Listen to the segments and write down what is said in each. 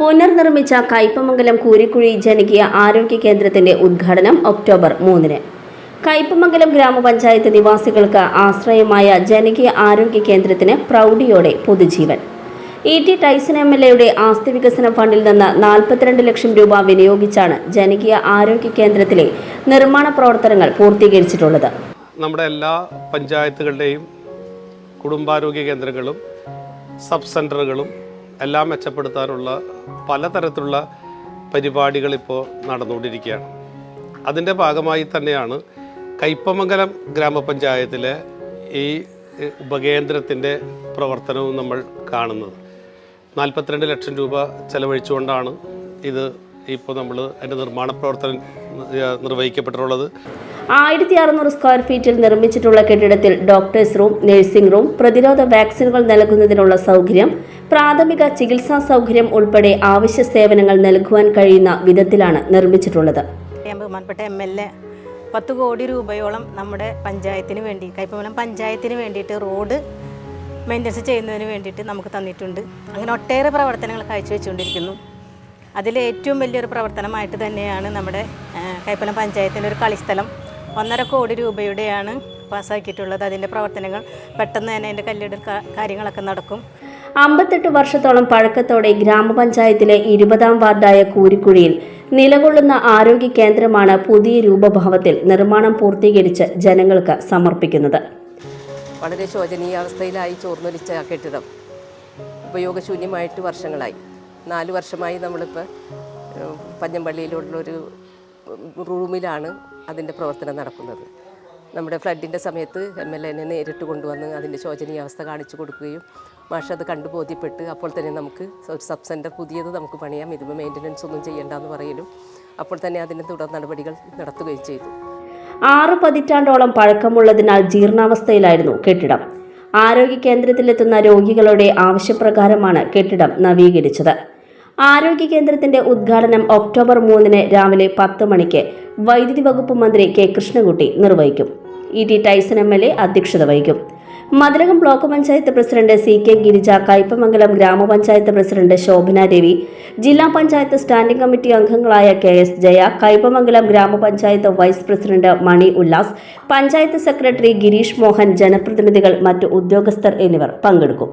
പുനർനിർമ്മിച്ച കയ്പമംഗലം കൂരിക്കുഴി ജനകീയ ആരോഗ്യ കേന്ദ്രത്തിന്റെ ഉദ്ഘാടനം ഒക്ടോബർ മൂന്നിന്. കയ്പമംഗലം ഗ്രാമപഞ്ചായത്ത് നിവാസികൾക്ക് ആശ്രയമായ ജനകീയ ആരോഗ്യ കേന്ദ്രത്തിന് പ്രൗഢിയോടെ പൊതുജീവൻ. E T Tyson M L എയുടെ ആസ്തി വികസന ഫണ്ടിൽ നിന്ന് നാൽപ്പത്തിരണ്ട് ലക്ഷം രൂപ വിനിയോഗിച്ചാണ് ജനകീയ ആരോഗ്യ കേന്ദ്രത്തിലെ നിർമ്മാണ പ്രവർത്തനങ്ങൾ പൂർത്തീകരിച്ചിട്ടുള്ളത്. നമ്മുടെ എല്ലാ പഞ്ചായത്തുകളുടെയും കുടുംബാരോഗ്യ കേന്ദ്രങ്ങളും സബ് സെന്ററുകളും എല്ലാം മെച്ചപ്പെടുത്താനുള്ള പലതരത്തിലുള്ള പരിപാടികൾ ഇപ്പോൾ നടന്നുകൊണ്ടിരിക്കുകയാണ്. അതിന്റെ ഭാഗമായി തന്നെയാണ് കയ്പമംഗലം ഗ്രാമപഞ്ചായത്തിലെ ഈ ഉപകേന്ദ്രത്തിന്റെ പ്രവർത്തനവും നമ്മൾ കാണുന്നത്. നാൽപ്പത്തിരണ്ട് ലക്ഷം രൂപ ചെലവഴിച്ചുകൊണ്ടാണ് ഇത് ഇപ്പോൾ നമ്മൾ അതിന്റെ നിർമ്മാണ പ്രവർത്തനം നിർവഹിക്കപ്പെട്ടിട്ടുള്ളത്. ആയിരത്തി അറുന്നൂറ് സ്ക്വയർ ഫീറ്റിൽ നിർമ്മിച്ചിട്ടുള്ള കെട്ടിടത്തിൽ ഡോക്ടേഴ്സ് റൂം നഴ്സിംഗ് റൂം പ്രതിരോധ വാക്സിനുകൾ നൽകുന്നതിനുള്ള സൗകര്യം പ്രാഥമിക ചികിത്സാ സൗകര്യം ഉൾപ്പെടെ ആവശ്യ സേവനങ്ങൾ നൽകുവാൻ കഴിയുന്ന വിധത്തിലാണ് നിർമ്മിച്ചിട്ടുള്ളത്. പത്ത് കോടി രൂപയോളം നമ്മുടെ പഞ്ചായത്തിന് വേണ്ടി കൈപ്പമലം പഞ്ചായത്തിന് വേണ്ടിയിട്ട് റോഡ് മെയിന്റനൻസ് ചെയ്യുന്നതിന് വേണ്ടിയിട്ട് നമുക്ക് തന്നിട്ടുണ്ട്. അങ്ങനെ ഒട്ടേറെ പ്രവർത്തനങ്ങൾ കാഴ്ചവെച്ചുകൊണ്ടിരിക്കുന്നു. അതിൽ ഏറ്റവും വലിയൊരു പ്രവർത്തനമായിട്ട് തന്നെയാണ് നമ്മുടെ കൈപ്പലം പഞ്ചായത്തിന്റെ ഒരു കളിസ്ഥലം. ഒന്നര കോടി രൂപയുടെയാണ് പാസ്സാക്കിയിട്ടുള്ളത്. അതിന്റെ പ്രവർത്തനങ്ങൾ പെട്ടെന്ന് തന്നെ അതിന്റെ കല്ലിടൽ കാര്യങ്ങളൊക്കെ നടക്കും. അമ്പത്തെട്ട് വർഷത്തോളം പഴക്കത്തോടെ ഗ്രാമപഞ്ചായത്തിലെ ഇരുപതാം വാർഡായ കൂരിക്കുഴിയിൽ നിലകൊള്ളുന്ന ആരോഗ്യ കേന്ദ്രമാണ് പുതിയ രൂപഭാവത്തിൽ നിർമ്മാണം പൂർത്തീകരിച്ച് ജനങ്ങൾക്ക് സമർപ്പിക്കുന്നത്. വളരെ ശോചനീയാവസ്ഥയിലായി ചോർന്നൊലിച്ച ആ കെട്ടിടം ഉപയോഗശൂന്യമായിട്ട് വർഷങ്ങളായി. നാല് വർഷമായി നമ്മളിപ്പോൾ പഞ്ഞമ്പള്ളിയിലുള്ളൊരു റൂമിലാണ് അതിന്റെ പ്രവർത്തനം നടക്കുന്നത്. നമ്മുടെ ഫ്ലഡിന്റെ സമയത്ത് എം എൽ എനെ നേരിട്ട് കൊണ്ടുവന്ന് അതിന്റെ ശോചനീയാവസ്ഥ കാണിച്ചു കൊടുക്കുകയും മാഷ് അത് കണ്ടു ബോധ്യപ്പെട്ട് അപ്പോൾ തന്നെ നമുക്ക് ഒരു സബ് സെന്റർ പുതിയത് നമുക്ക് പണിയാം. ഇതിന് മെയിന്റനൻസ് ഒന്നും ചെയ്യേണ്ടെന്ന് പറയലും. അപ്പോൾ തന്നെ അതിന് തുടർ നടപടികൾ നടത്തുകയും ചെയ്തു. ആറ് പതിറ്റാണ്ടോളം പഴക്കമുള്ളതിനാൽ ജീർണാവസ്ഥയിലായിരുന്നു കെട്ടിടം. ആരോഗ്യ കേന്ദ്രത്തിലെത്തുന്ന രോഗികളുടെ ആവശ്യപ്രകാരമാണ് കെട്ടിടം നവീകരിച്ചത്. ആരോഗ്യ കേന്ദ്രത്തിന്റെ ഉദ്ഘാടനം ഒക്ടോബർ മൂന്നിന് രാവിലെ പത്ത് മണിക്ക് വൈദ്യുതി വകുപ്പ് മന്ത്രി കെ കൃഷ്ണകുട്ടി നിർവഹിക്കും. E T Tyson M L A അധ്യക്ഷത വഹിക്കും. Mathilakam block panchayat president C K Girija Kaipamangalam ഗ്രാമപഞ്ചായത്ത് പ്രസിഡന്റ് ശോഭന രവി ജില്ലാ പഞ്ചായത്ത് സ്റ്റാൻഡിംഗ് കമ്മിറ്റി അംഗങ്ങളായ കെ എസ് ജയ കയ്പമംഗലം ഗ്രാമപഞ്ചായത്ത് vice president Mani Ullas panchayat secretary Girish Mohan ജനപ്രതിനിധികൾ മറ്റു ഉദ്യോഗസ്ഥർ എന്നിവർ പങ്കെടുക്കും.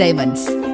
ഡയമണ്ട്സ്.